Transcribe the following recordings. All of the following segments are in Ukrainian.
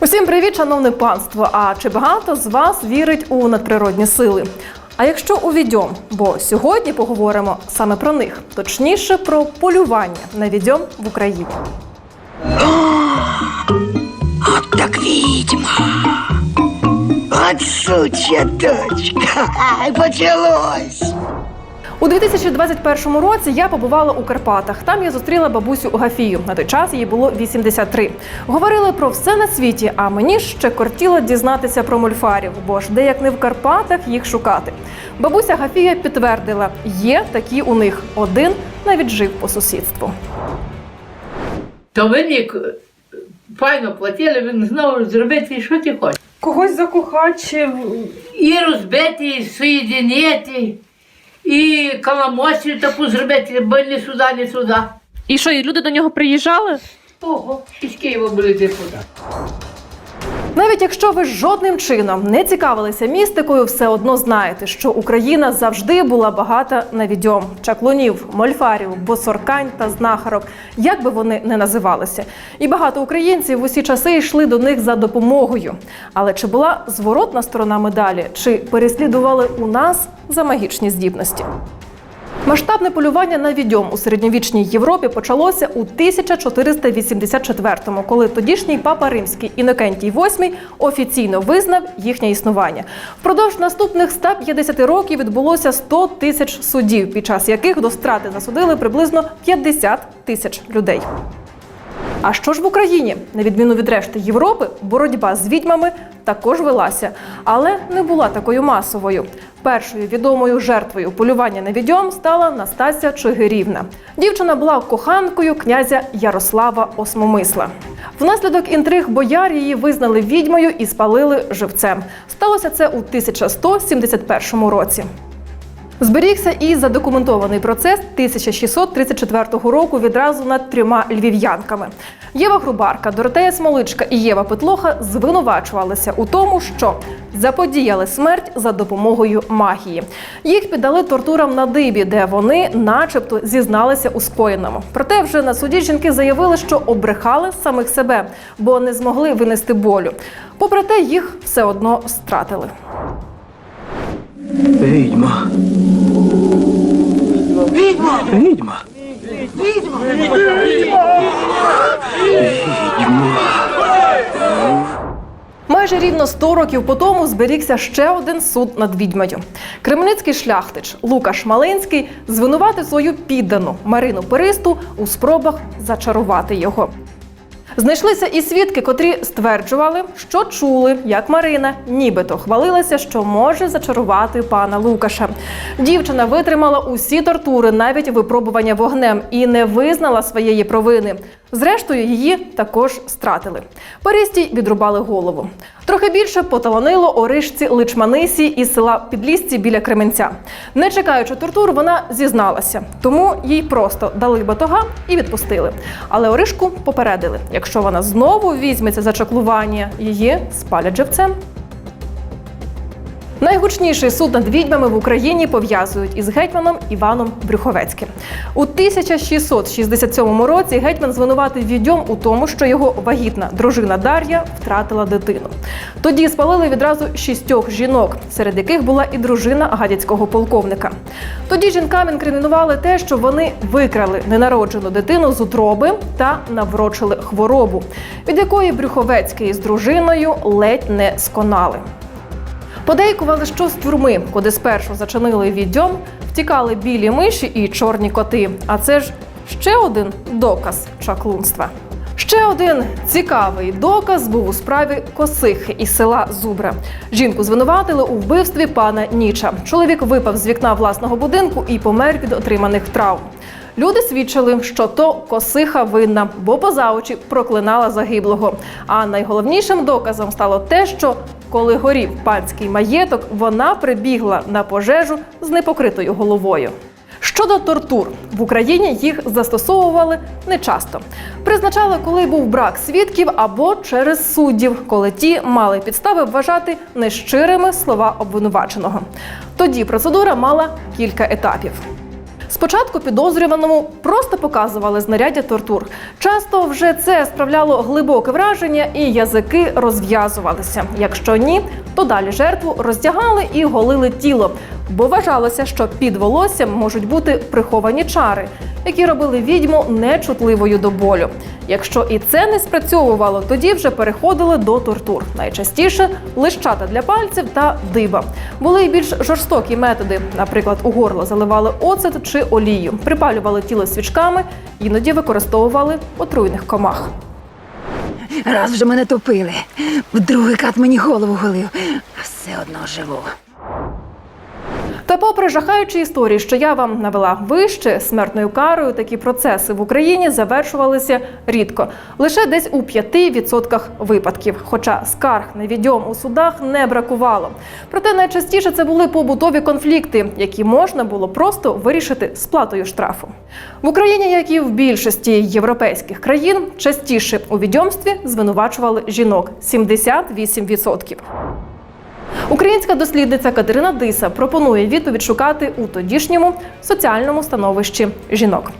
Усім привіт, шановне панство! А чи багато з вас вірить у надприродні сили? А якщо у відьом, бо сьогодні поговоримо саме про них, точніше про полювання на відьом в Україні. Вот так ведьма. Вот сучья дочка. Почалось. У 2021 році я побувала у Карпатах. Там я зустріла бабусю Гафію. На той час їй було 83. Говорили про все на світі, а мені ще кортіло дізнатися про мольфарів, бо ж де як не в Карпатах їх шукати. Бабуся Гафія підтвердила, є такі у них. Один навіть жив по сусідству. То винник файно платили, він знову зробити, що ти хочеш. Когось закохати І розбити, і соєдинити, і каламосі таку зробити, бо не сюди, не сюди. і що, і люди до нього приїжджали? Ого, із Києва були депутати. Навіть якщо ви жодним чином не цікавилися містикою, все одно знаєте, що Україна завжди була багата на відьом, чаклунів, мольфарів, босоркань та знахарок, як би вони не називалися. І багато українців в усі часи йшли до них за допомогою. Але чи була зворотна сторона медалі, чи переслідували у нас за магічні здібності? Масштабне полювання на відьом у середньовічній Європі почалося у 1484-му, коли тодішній папа римський Інокентій VIII офіційно визнав їхнє існування. Впродовж наступних 150 років відбулося 100 тисяч судів, під час яких до страти засудили приблизно 50 тисяч людей. А що ж в Україні? На відміну від решти Європи, боротьба з відьмами також велася, але не була такою масовою. Першою відомою жертвою полювання на відьом стала Настасія Чигирівна. Дівчина була коханкою князя Ярослава Осмомисла. Внаслідок інтриг бояр її визнали відьмою і спалили живцем. Сталося це у 1171 році. Зберігся і задокументований процес 1634 року відразу над трьома львів'янками. Єва Грубарка, Доротея Смоличка і Єва Петлоха звинувачувалися у тому, що заподіяли смерть за допомогою магії. Їх піддали тортурам на дибі, де вони, начебто, зізналися у скоєному. Проте вже на суді жінки заявили, що обрехали самих себе, бо не змогли винести болю. Попри те, їх все одно стратили. Відьма. Відьма. Відьма. Відьма. Майже рівно 100 років по тому зберігся ще один суд над відьмою. Кременецький шляхтич Лукаш Малинський звинуватив свою піддану Марину Перисту у спробах зачарувати його. Знайшлися і свідки, котрі стверджували, що чули, як Марина нібито хвалилася, що може зачарувати пана Лукаша. Дівчина витримала усі тортури, навіть випробування вогнем, і не визнала своєї провини. Зрештою, її також стратили. Перистій відрубали голову. Трохи більше поталанило оришці Личманисі із села Підлісці біля Кременця. Не чекаючи тортур, вона зізналася, тому їй просто дали батога і відпустили. Але Оришку попередили: якщо вона знову візьметься за чаклування, її спалять живцем. Найгучніший суд над відьмами в Україні пов'язують із гетьманом Іваном Брюховецьким. У 1667 році гетьман звинуватив відьом у тому, що його вагітна дружина Дар'я втратила дитину. Тоді спалили відразу шістьох жінок, серед яких була і дружина гадяцького полковника. Тоді жінкам інкримінували те, що вони викрали ненароджену дитину з утроби та наврочили хворобу, від якої Брюховецький з дружиною ледь не сконали. Подейкували, що з тюрми, куди спершу зачинили відьом, втікали білі миші і чорні коти. А це ж ще один доказ чаклунства. Ще один цікавий доказ був у справі Косихи із села Зубра. Жінку звинуватили у вбивстві пана Ніча. Чоловік випав з вікна власного будинку і помер від отриманих травм. Люди свідчили, що то косиха винна, бо поза очі проклинала загиблого. А найголовнішим доказом стало те, що коли горів панський маєток, вона прибігла на пожежу з непокритою головою. Щодо тортур в Україні їх застосовували нечасто. Призначали, коли був брак свідків або через суддів, коли ті мали підстави вважати нещирими слова обвинуваченого. Тоді процедура мала кілька етапів. Спочатку підозрюваному просто показували знаряддя тортур. Часто вже це справляло глибоке враження, і язики розв'язувалися. Якщо ні, то далі жертву роздягали і голили тіло, бо вважалося, що під волоссям можуть бути приховані чари, які робили відьму нечутливою до болю. Якщо і це не спрацьовувало, тоді вже переходили до тортур. Найчастіше лищата для пальців та диба. Були й більш жорстокі методи. Наприклад, у горло заливали оцет чи олію, припалювали тіло свічками, іноді використовували отруйних комах. Раз вже мене топили. В другий кат мені голову голив. А все одно живу. Та, попри жахаючі історії, що я вам навела вище, смертною карою такі процеси в Україні завершувалися рідко, лише десь у 5% випадків. Хоча скарг на відьом у судах не бракувало. Проте найчастіше це були побутові конфлікти, які можна було просто вирішити сплатою штрафу. В Україні, як і в більшості європейських країн, частіше у відьомстві звинувачували жінок 78%. Українська дослідниця Катерина Диса пропонує відповідь шукати у тодішньому соціальному становищі жінок.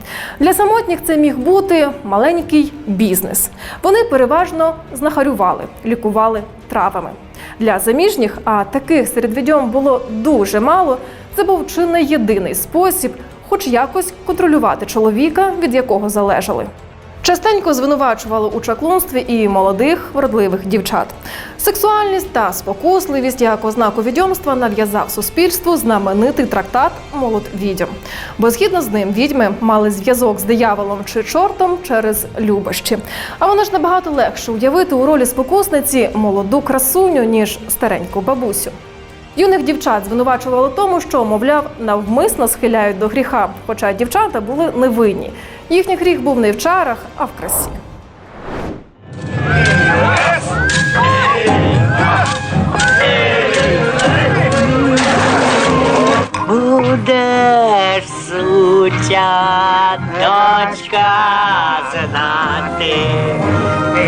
Для самотніх це міг бути маленький бізнес. Вони переважно знахарювали, лікували травами. Для заміжніх, а таких серед відьом було дуже мало. Це був чи не єдиний спосіб, хоч якось контролювати чоловіка, від якого залежали. Частенько звинувачували у чаклунстві і молодих вродливих дівчат. Сексуальність та спокусливість як ознаку відьомства нав'язав суспільству знаменитий трактат Молот відьом. Бо згідно з ним відьми мали зв'язок з дияволом чи чортом через любощі. А воно ж набагато легше уявити у ролі спокусниці молоду красуню ніж стареньку бабусю. Юних дівчат звинувачували тому, що, мовляв, навмисно схиляють до гріха, хоча дівчата були невинні. Їхній гріх був не в чарах, а в красі. Будеш суча дочка знати,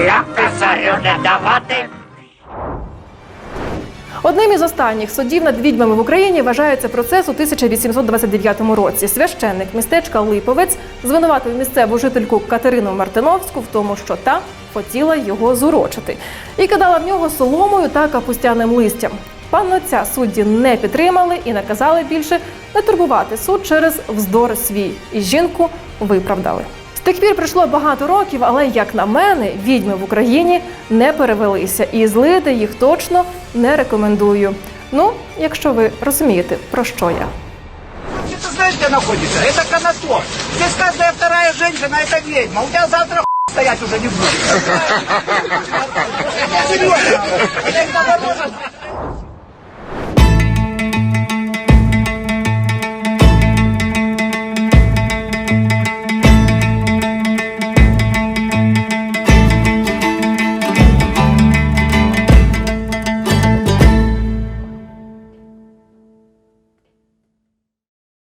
як писарю не давати. Одним із останніх судів над відьмами в Україні вважається процес у 1829 році. Священник містечка Липовець звинуватив місцеву жительку Катерину Мартиновську в тому, що та хотіла його зурочити, і кидала в нього соломою та капустяним листям. Пан отця судді не підтримали і наказали більше не турбувати суд через вздор свій, і жінку виправдали. З тих пір пройшло багато років, але як на мене, відьми в Україні не перевелися, і злити їх точно не рекомендую. Ну, якщо ви розумієте, про що я. Ты знаешь, где находится? Это Конотоп. Здесь каждая вторая женщина это ведьма. У тебя завтра хуй стоять уже не будет. Серьезно. Это наоборот.